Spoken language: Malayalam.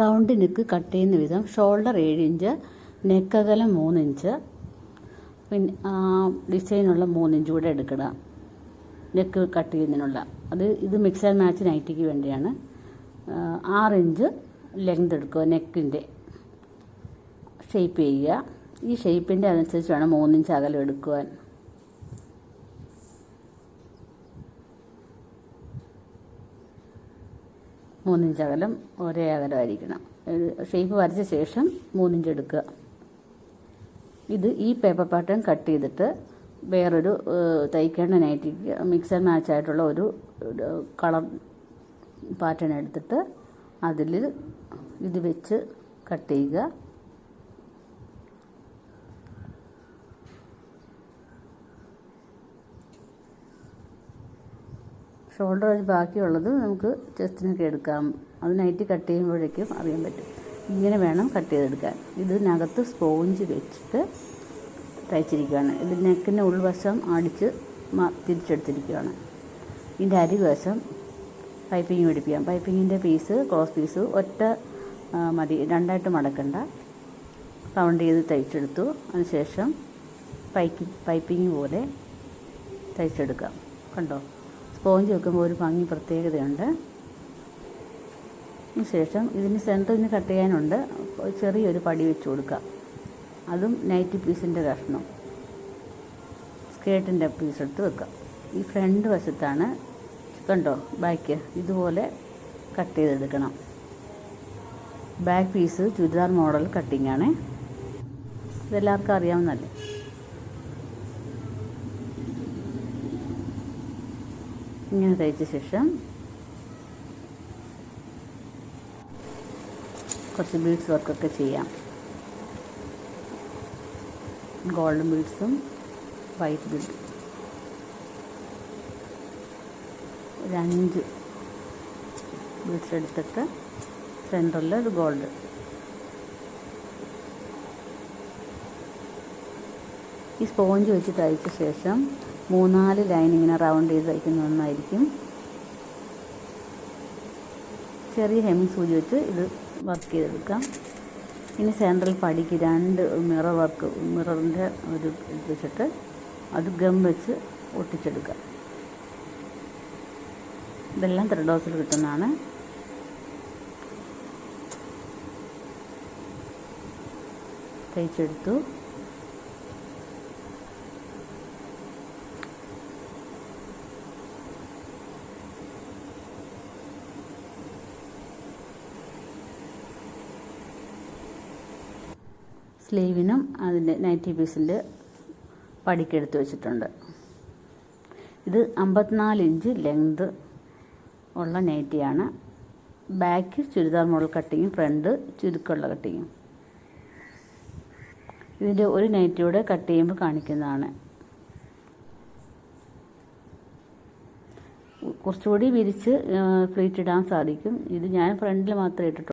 റൗണ്ട് നെക്ക് കട്ട് ചെയ്യുന്ന വിധം ഷോൾഡർ ഏഴ് ഇഞ്ച് നെക്ക് അകലം മൂന്ന് ഇഞ്ച് പിന്നെ ഡിസൈനുള്ള മൂന്ന് ഇഞ്ച് കൂടെ എടുക്കുക നെക്ക് കട്ട് ചെയ്യുന്നതിനുള്ള. അത് ഇത് മിക്സ് ആൻഡ് മാച്ച് നൈറ്റിക്ക് വേണ്ടിയാണ്. ആറ് ഇഞ്ച് ലെങ്ത് എടുക്കുക നെക്കിന്റെ ഷേപ്പ് ചെയ്യുക. ഈ ഷേപ്പിന്റെ അതനുസരിച്ച് വേണം മൂന്നിഞ്ച് അകലം എടുക്കുവാൻ. മൂന്നിഞ്ച് അകലം ഒരേ അകലമായിരിക്കണം. ഷേപ്പ് വരച്ച ശേഷം മൂന്നിഞ്ച് എടുക്കുക ഇത് ഈ പേപ്പർ പാറ്റേൺ കട്ട് ചെയ്തിട്ട് വേറൊരു തയ്ക്കേണ്ട നൈറ്റിക്ക് മിക്സ് ആൻഡ് മാച്ച് ആയിട്ടുള്ള ഒരു കളർ പാറ്റേൺ എടുത്തിട്ട് അതിൽ ഇത് വെച്ച് കട്ട് ചെയ്യുക. ഷോൾഡർ വഴി ബാക്കിയുള്ളത് നമുക്ക് ചെസ്റ്റിനൊക്കെ എടുക്കാം. അത് നൈറ്റ് കട്ട് ചെയ്യുമ്പോഴേക്കും അറിയാൻ പറ്റും. ഇങ്ങനെ വേണം കട്ട് ചെയ്തെടുക്കാൻ. ഇതിനകത്ത് സ്പോഞ്ച് വെച്ചിട്ട് തയ്ച്ചിരിക്കുകയാണ്. ഇത് നെക്കിന്റെ ഉൾവശം അടിച്ച് തിരിച്ചെടുത്തിരിക്കുകയാണ്. ഇതിന്റെ അരിവശം പൈപ്പിംഗ് പിടിപ്പിക്കാം. പൈപ്പിങ്ങിന്റെ പീസ് ക്രോസ് പീസ് ഒറ്റ മതി. രണ്ടായിട്ട് മടക്കണ്ട. റൗണ്ട് ചെയ്ത് തയ്ച്ചെടുത്തു. അതിനുശേഷം പൈക്കി പൈപ്പിംഗ് പോലെ തയ്ച്ചെടുക്കാം. കണ്ടോ? സ്പോഞ്ച് വെക്കുമ്പോൾ ഒരു ഭംഗി പ്രത്യേകതയുണ്ട്. ശേഷം ഇതിന് സെന്ററിന് കട്ട് ചെയ്യാനുണ്ട്. ചെറിയൊരു പടി വെച്ച് കൊടുക്കുക. അതും നൈറ്റി പീസിന്റെ കഷ്ണം. സ്കേർട്ടിന്റെ പീസ് എടുത്ത് വെക്കുക. ഈ ഫ്രണ്ട് വശത്താണ് കണ്ടോ ബാക്ക് ഇതുപോലെ കട്ട് ചെയ്തെടുക്കണം. ബാക്ക് പീസ് ചുരിദാർ മോഡൽ കട്ടിങ്ങാണ് ഇതെല്ലാവർക്കും അറിയാവുന്നതല്ലേ? ഇങ്ങനെ തയ്ച്ച ശേഷം കുറച്ച് ബീഡ്സ് വർക്കൊക്കെ ചെയ്യാം. ഗോൾഡൻ ബീഡ്സും വൈറ്റ് ബീഡ്സും ഒരഞ്ച് ബീഡ്സ് എടുത്തിട്ട് സെന്ററിൽ ഒരു ഗോൾഡ് ഈ സ്പോഞ്ച് വെച്ച് തയ്ച്ച ശേഷം മൂന്നാൽ ലൈൻ ഇങ്ങനെ റൗണ്ട് ചെയ്ത് തയ്ക്കുന്ന ഒന്നായിരിക്കും. ചെറിയ ഹെമ്മിങ് സൂചി വെച്ച് ഇത് വർക്ക് ചെയ്തെടുക്കാം. ഇനി സെൻട്രൽ പടിക്ക് രണ്ട് മിറർ വർക്ക് മിററിന്റെ ഒരു ഇത് വെച്ചിട്ട് അത് ഗം വെച്ച് ഒട്ടിച്ചെടുക്കാം. ഇതെല്ലാം ത്രെഡ് ഹൗസിൽ കിട്ടുന്നതാണ്. തയ്ച്ചെടുത്തു. സ്ലീവിനും അതിന്റെ നൈറ്റി പീസിന്റെ പടിക്കെടുത്ത് വെച്ചിട്ടുണ്ട്. ഇത് അമ്പത്തിനാല് ഇഞ്ച് ലെങ്ത് ഉള്ള നൈറ്റിയാണ്. ബാക്ക് ചുരിദാർ മോഡൽ കട്ടിങ്ങും ഫ്രണ്ട് ചുരുക്കമുള്ള കട്ടിങ്ങും. ഇതിന്റെ ഒരു നൈറ്റിയുടെ കട്ട് ചെയ്യുമ്പോൾ കാണിക്കുന്നതാണ്. കുറച്ചുകൂടി വിരിച്ച് ഫ്ലീറ്റ് ഇടാൻ സാധിക്കും. ഇത് ഞാൻ ഫ്രണ്ടിൽ മാത്രമേ ഇട്ടിട്ടുള്ളൂ.